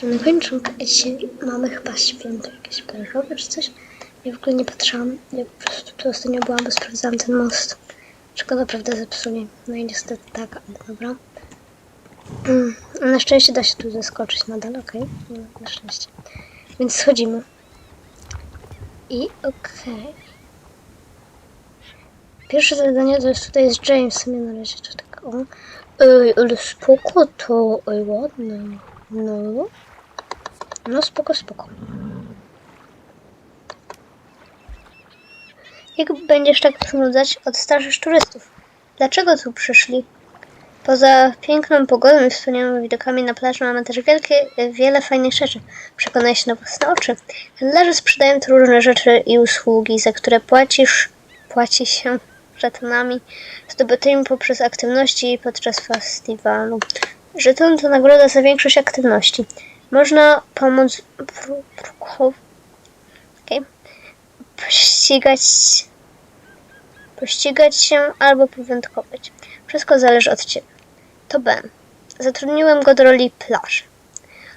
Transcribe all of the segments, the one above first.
Końcu dzisiaj mamy chyba święto jakieś plażowe czy coś. Ja w ogóle nie patrzyłam. Ja po prostu tu ostatnio byłam, bo sprawdzałam ten most. Go naprawdę zepsuli. No i niestety tak, ale dobra. Mm, Na szczęście da się tu zeskoczyć nadal, okej. No, na szczęście. Więc schodzimy. I okej. Pierwsze zadanie to jest tutaj z Jamesem, na razie to tak o. Ej, ale spoko to, ej, ładne. No. No spoko, spoko. Jak będziesz tak przynudzać, odstraszysz turystów. Dlaczego tu przyszli? Poza piękną pogodą i wspaniałymi widokami na plaży mamy też wielkie, wiele fajnych rzeczy. Przekonaj się na własne oczy. Handlarze sprzedają tu różne rzeczy i usługi, za które płacisz, płaci się żetonami zdobytymi poprzez aktywności podczas festiwalu. Żeton to nagroda za większość aktywności. Można pomóc okej. pościgać pościgać się albo powędkować. Wszystko zależy od Ciebie. To Ben. Zatrudniłem go do roli plaży.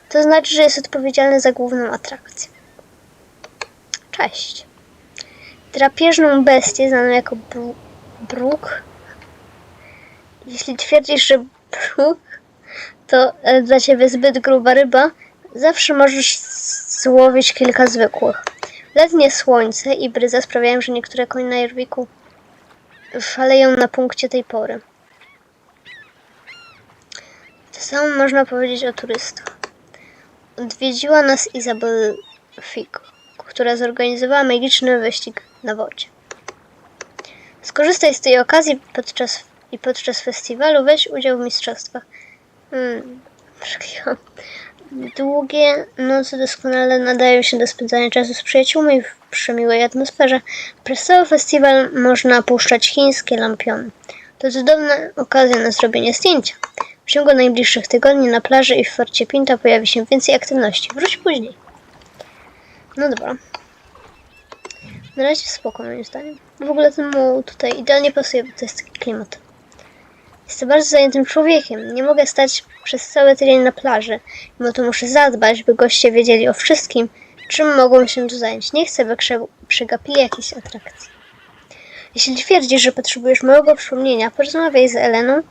To znaczy, że jest odpowiedzialny za główną atrakcję. Cześć. Drapieżną bestię znaną jako bru- bruk. Jeśli twierdzisz, że bruk to e, dla Ciebie zbyt gruba ryba, zawsze możesz złowić kilka zwykłych. Letnie słońce i bryza sprawiają, że niektóre konie na Jorwiku szaleją na punkcie tej pory. To samo można powiedzieć o turystach. Odwiedziła nas Izabel Fick, która zorganizowała magiczny wyścig na wodzie. Skorzystaj z tej okazji podczas, i podczas festiwalu weź udział w mistrzostwach. Hmm. Długie noce doskonale nadają się do spędzania czasu z przyjaciółmi w przemiłej atmosferze. Przez cały festiwal można puszczać chińskie lampiony. To cudowna okazja na zrobienie zdjęcia. W ciągu najbliższych tygodni na plaży i w Forcie Pinta pojawi się więcej aktywności. Wróć później. No dobra. Na razie spoko moim zdaniem. W ogóle ten tutaj idealnie pasuje, bo to jest taki klimat. Jestem bardzo zajętym człowiekiem. Nie mogę stać przez cały tydzień na plaży, bo to muszę zadbać, by goście wiedzieli o wszystkim, czym mogą się tu zająć. Nie chcę, by przegapili jakieś atrakcje. Jeśli twierdzisz, że potrzebujesz małego przypomnienia, porozmawiaj z Eleną,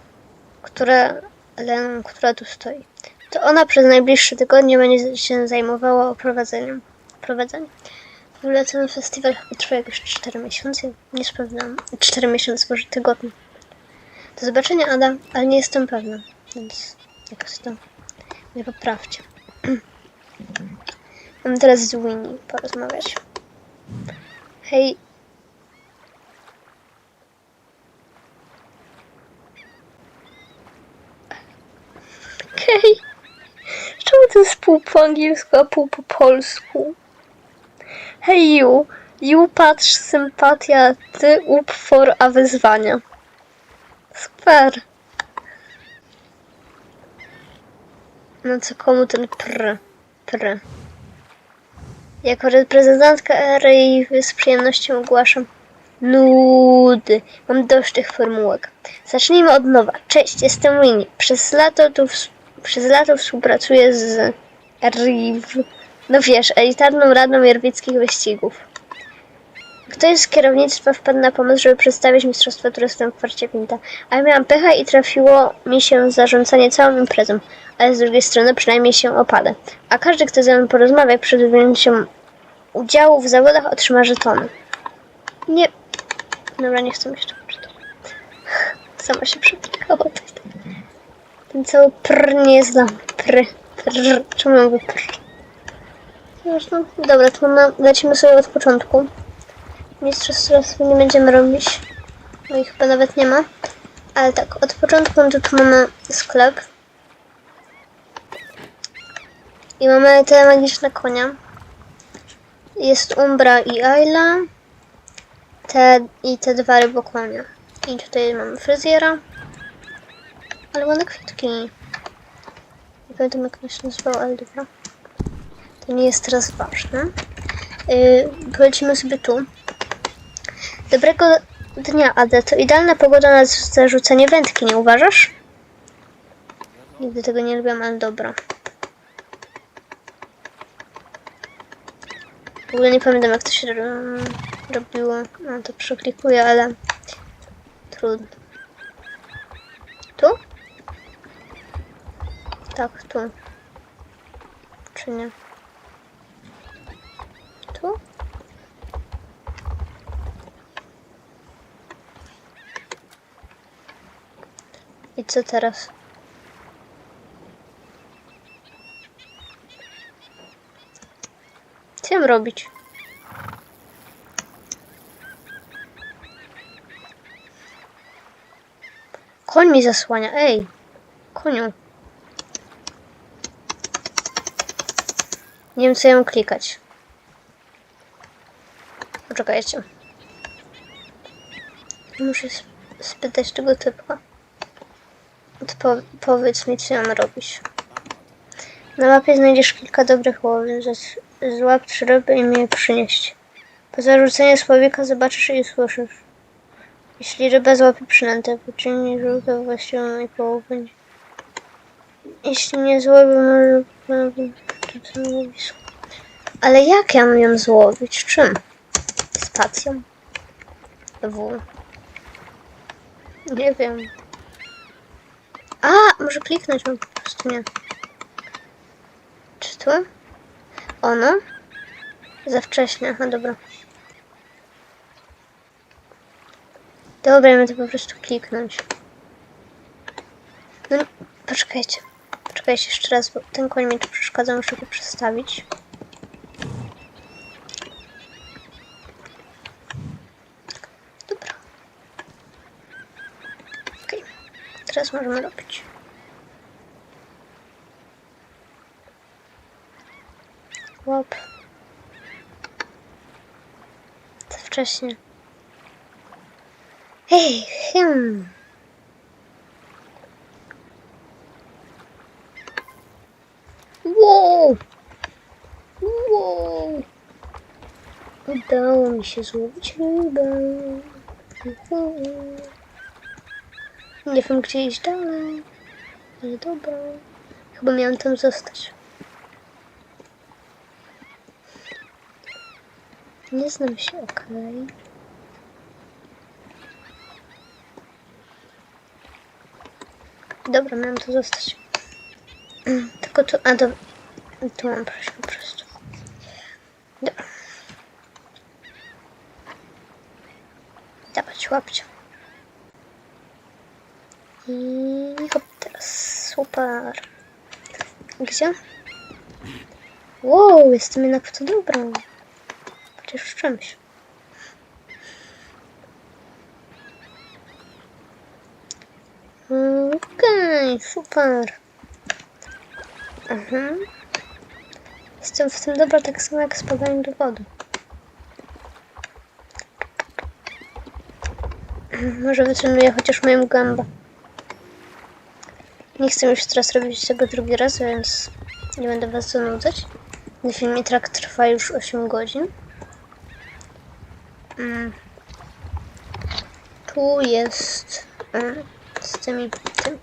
która, Eleną, która tu stoi. To ona przez najbliższe tygodnie będzie się zajmowała oprowadzeniem. Oprowadzeniem. W ogóle ten festiwal trwa jakieś 4 miesiące. Nie sprawdzam. 4 miesiące, może tygodnie. Do zobaczenia, Adam, ale nie jestem pewna, więc jakoś to poprawcie. Mam teraz z Winnie porozmawiać. Hej. Hej. Czemu to jest pół po angielsku, a pół po polsku? Hej, you. You patrz, sympatia, ty upfor, a wyzwania. Super. No co komu ten pr, pr. Jako reprezentantka ery z przyjemnością ogłaszam nudy. Mam dość tych formułek. Zacznijmy od nowa. Cześć, jestem Winnie. Przez lato tu ws- przez lato współpracuję z RIV. No wiesz, elitarną radą jerwickich wyścigów. Ktoś z kierownictwa wpadł na pomysł, żeby przedstawić Mistrzostwo Turystów w kwarcie Pinta, a ja miałam pecha i trafiło mi się zarządzanie całą imprezą, ale z drugiej strony przynajmniej się opadę. A każdy, kto ze mną porozmawia przed wzięciem udziału w zawodach otrzyma żetony. Nie. Dobra, nie chcę mi się tego czytać. Sama się przetrykała tutaj. Ten cały pr nie mnie. Pr. Pr. Czemu mówię pr? Zresztą, dobra, to lecimy sobie od początku. Mistrzostw nie będziemy robić. No i chyba nawet nie ma. Ale tak, od początku tu mamy sklep. I mamy te magiczne konia. Jest Umbra i Ayla. Te, I te dwa rybokonie. I tutaj mamy fryzjera. Ale ładne kwiatki. Nie pamiętam jak on się nazywał, ale dobra. To nie jest teraz ważne. Yy, polecimy sobie tu. Dobrego dnia, Ada. To idealna pogoda na zarzucenie wędki, nie uważasz? Nigdy tego nie lubiłam, ale dobra. W ogóle nie pamiętam jak to się robiło. No to przeklikuję, ale trudno. Tu? Tak, tu. Czy nie? Co teraz? Co mam robić? Koń mi zasłania, ej! Koniu. Nie wiem, co ja mam klikać. Poczekajcie. Muszę sp- spytać tego typa. Odpo powiedz mi, co mam robić. Na mapie znajdziesz kilka dobrych łowień. Złap trzy ryby i mi je przynieść. Po zarzuceniu słowika zobaczysz i usłyszysz. Jeśli ryba złapie przynętę, poczyni żółtą właściwą i połowień. Jeśli nie złowi, może ponowi w łowisku. Ale jak ja mam ją złowić? Czym? Spacją? W. Nie wiem. A, może kliknąć mam po prostu nie. Czy tu? Ono? Za wcześnie, aha, dobra. Dobra, ja to po prostu kliknąć. No, poczekajcie. Poczekajcie jeszcze raz, bo ten koń mi tu przeszkadza, muszę go przestawić. Dobra. Okej. Teraz możemy robić. Łap. Za wcześnie. Hej, hmm. Wow! Wow! Udało mi się złowić rybę. Uhu. Nie wiem, gdzie iść dalej. Ale dobra. Chyba miałam tam zostać. Nie znam się, okej. Dobra, miałam tu zostać. Tylko tu, a dobra. Tu mam przejść po prostu. Dobra. Dawać, łapcie. I hop, teraz super. Gdzie? Wow, jestem jednak w to dobra. Chociaż w czymś. Okej, super. Mhm. Jestem w tym dobra tak samo jak spadanie do wody. Może wytrenuję chociaż moją gębę. Nie chcę już teraz robić tego drugi raz, więc nie będę was zanudzać. Ten filmie trak trwa już 8 godzin. Mm. Tu jest mm, z tymi tym.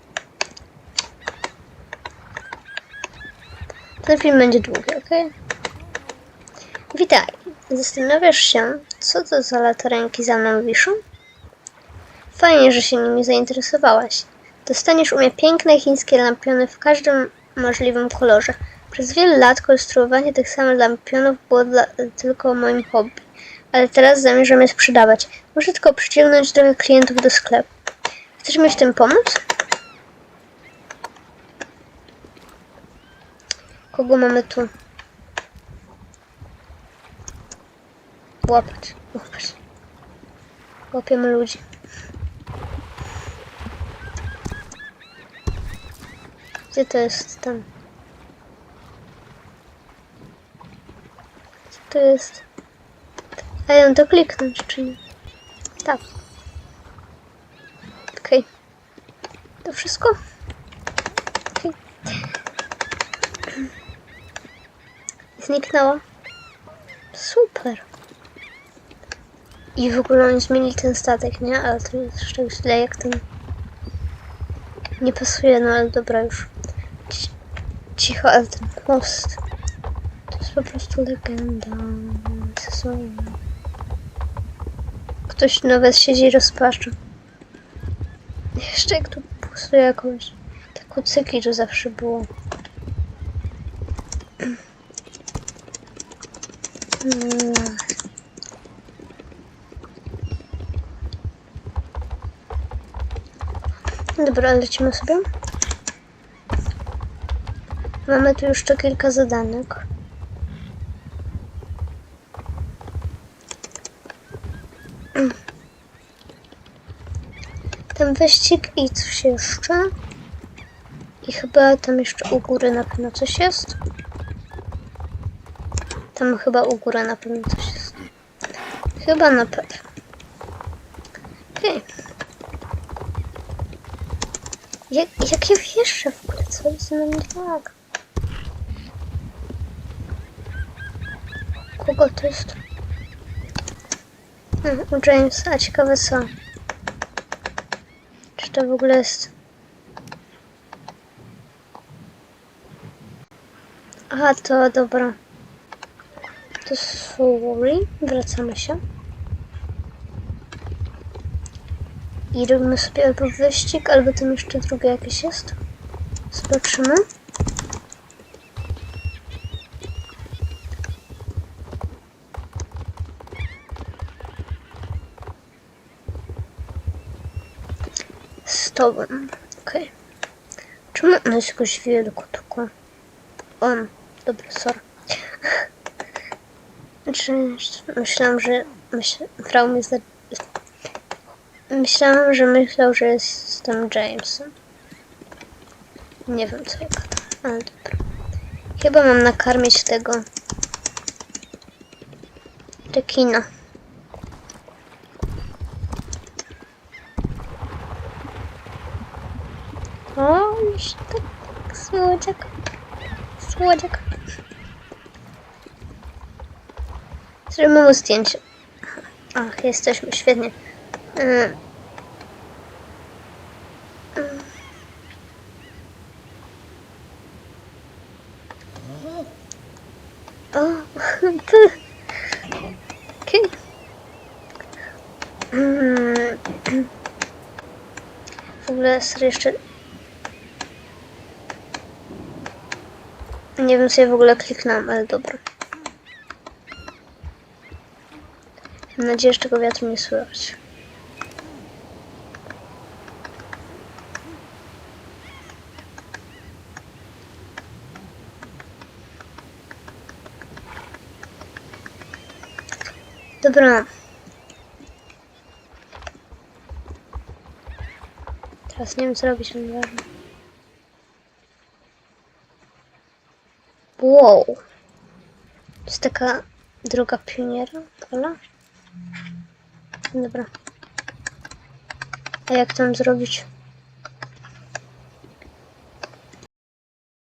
Ten film będzie długi, ok? Witaj. Zastanawiasz się, co to za latarenki za mną wiszą? Fajnie, że się nimi zainteresowałaś. Dostaniesz u mnie piękne chińskie lampiony w każdym możliwym kolorze. Przez wiele lat konstruowanie tych samych lampionów było dla, tylko moim hobby, ale teraz zamierzam je sprzedawać. Muszę tylko przyciągnąć trochę klientów do sklepu. Chcesz mi w tym pomóc? Kogo mamy tu? Łapać, łapać. Łapiemy ludzi. Gdzie to jest tam? Gdzie to jest? A ja to kliknąć, czy nie? Tak. Okej. To wszystko? Okej. Zniknęło. Super. I w ogóle oni zmienili ten statek, nie? Ale to jest jeszcze źle, jak ten... Nie pasuje, no ale dobra już. Ci- Cicho, ale ten most... To jest po prostu legenda. są. Ktoś nawet siedzi i rozpacza. Jeszcze jak tu pusto jakoś. Te kucyki to zawsze było. Dobra, lecimy sobie. Mamy tu jeszcze kilka zadanek. Ten wyścig i coś jeszcze. I chyba tam jeszcze u góry na pewno coś jest. Tam chyba u góry na pewno coś jest. Chyba na pewno. Okej. Jak, jak w ogóle? Co jest nie tak? Kogo to jest? U Jamesa, ciekawe co. Czy to w ogóle jest... Aha, to dobra. To sorry. Wracamy się. I robimy sobie albo wyścig, albo tam jeszcze drugie jakieś jest. Zobaczymy. Z tobą. Okej. Czemu on jest jakoś wielko tylko? On. Dobra, sorry. Cześć. Myślałam, że... Myśl... Frau mi zda... Myślałam, że myślał, że jestem Jamesem. Nie wiem co gadam, ale dobra. Chyba mam nakarmić tego... Rekina. O, już tak słodziak. Słodziak. Zrobimy mu zdjęcie. Ach, jesteśmy, świetnie. Mm. O, ty. Mm. W ogóle serio jeszcze... Nie wiem, ja w ogóle kliknąłem, ale dobra. Mam nadzieję, że tego wiatru nie słychać. Dobra. Teraz nie wiem co robić, ale nieważne. Wow. To jest taka droga pioniera, prawda? Dobra. A jak tam zrobić?